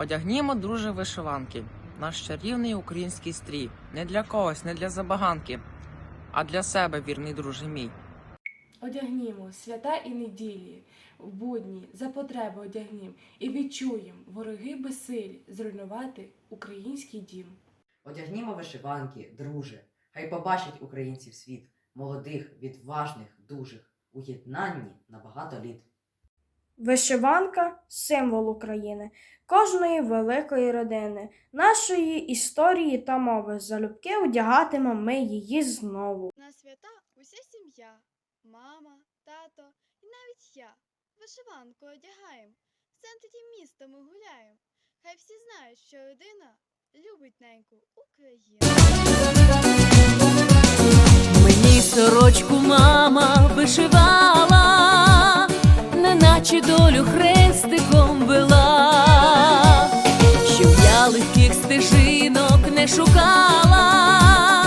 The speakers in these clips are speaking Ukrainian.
Одягнімо, друже, вишиванки, наш чарівний український стрій. Не для когось, не для забаганки, а для себе, вірний друже мій. Одягнімо свята і неділі, в будні за потреби одягнім і відчуєм вороги безсилі зруйнувати український дім. Одягнімо вишиванки, друже, хай побачить українців світ, молодих, відважних, дужих, у єднанні на багато літ. Вишиванка символ України, кожної великої родини, нашої історії та мови. Залюбки одягатимо ми її знову. На свята уся сім'я, мама, тато і навіть я. Вишиванку одягаєм. В центрі міста ми гуляєм. Хай всі знають, що родина любить неньку Україну. Мені сорочку мама вишивала, легких не шукала,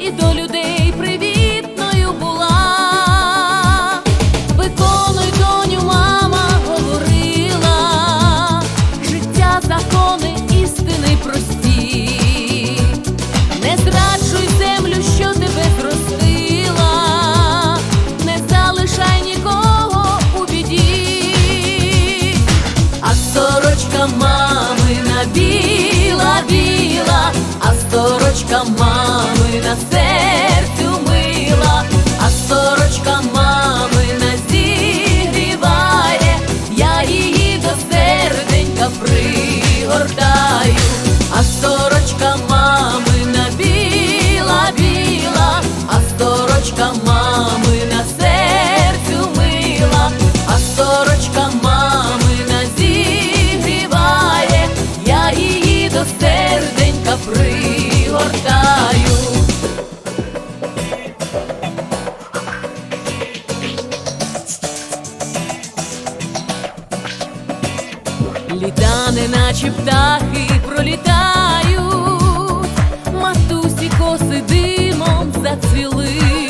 і до людей привітною була. Виконуй, доню, мама говорила, життя, закони, істини прості. Не зраджуй землю, що тебе зростила, не залишай нікого у біді, а сорочка мамина біла, біла, а сорочка мамина серцю мила, Літа, неначе птахи пролітають, матусі коси димом зацвіли.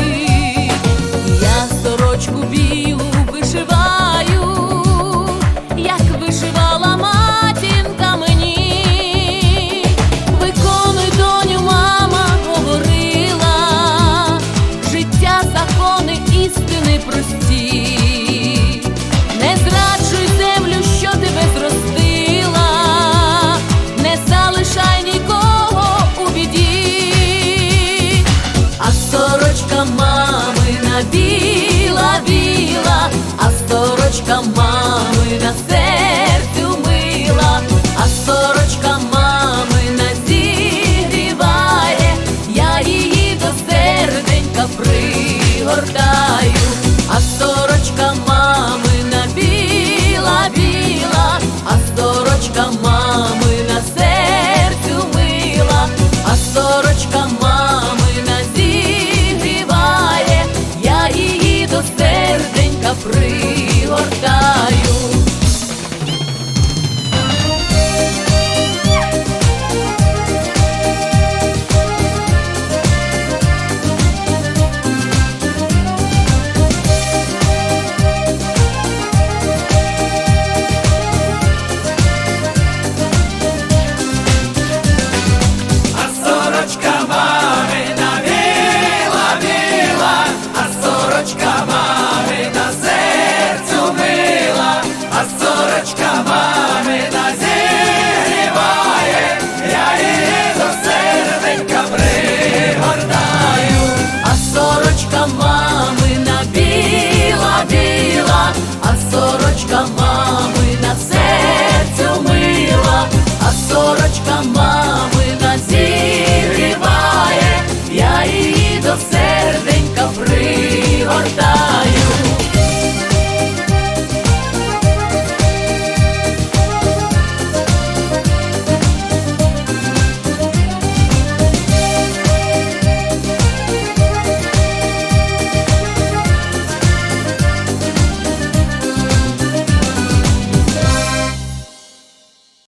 Біла, біла, а сорочка мамина серцю мила, а сорочка мами зігріває, я її до серденька пригортаю,